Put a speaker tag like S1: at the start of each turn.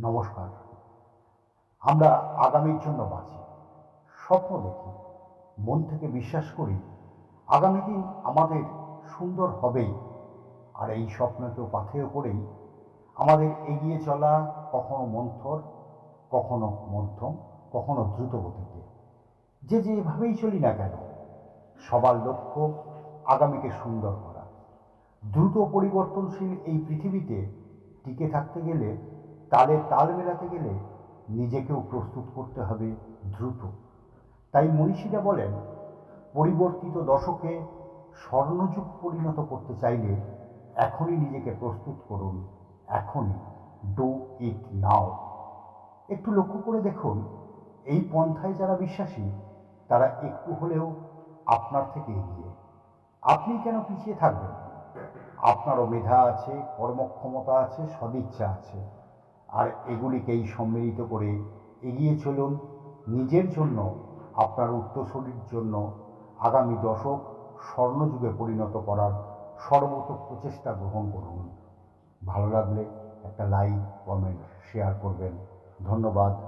S1: নমস্কার। আমরা আগামীর জন্য বাঁচি। স্বপ্ন দেখি, মন থেকে বিশ্বাস করি, আগামী দিন আমাদের সুন্দর হবেই। আর এই স্বপ্নকে পাথেয় করেই আমাদের এগিয়ে চলা কখনো মন্থর, কখনো মধ্যম, কখনো দ্রুত গতিতে। যে যেভাবেই চলি না কেন, সবার লক্ষ্য আগামীকে সুন্দর করা। দ্রুত পরিবর্তনশীল এই পৃথিবীতে টিকে থাকতে গেলে তালে তাল মেলাতে গেলে নিজেকেও প্রস্তুত করতে হবে দ্রুত। তাই মনীষীরা বলেন, পরিবর্তিত দশকে স্বর্ণযুগ পরিণত করতে চাইলে এখনই নিজেকে প্রস্তুত করুন, এখনই ডু ইট নাও। একটু লক্ষ্য করে দেখুন, এই পন্থায় যারা বিশ্বাসী, তারা একটু হলেও আপনার থেকে এগিয়ে। আপনি কেন পিছিয়ে থাকবেন? আপনারও মেধা আছে, কর্মক্ষমতা আছে, সদিচ্ছা আছে। আর এগুলিকেই সম্মিলিত করে এগিয়ে চলুন। নিজের জন্য, আপনার উত্তরসূরির জন্য আগামী দশক স্বর্ণযুগে পরিণত করার সর্বত প্রচেষ্টা গ্রহণ করুন। ভালো লাগলে একটা লাইক কমেন্ট শেয়ার করবেন। ধন্যবাদ।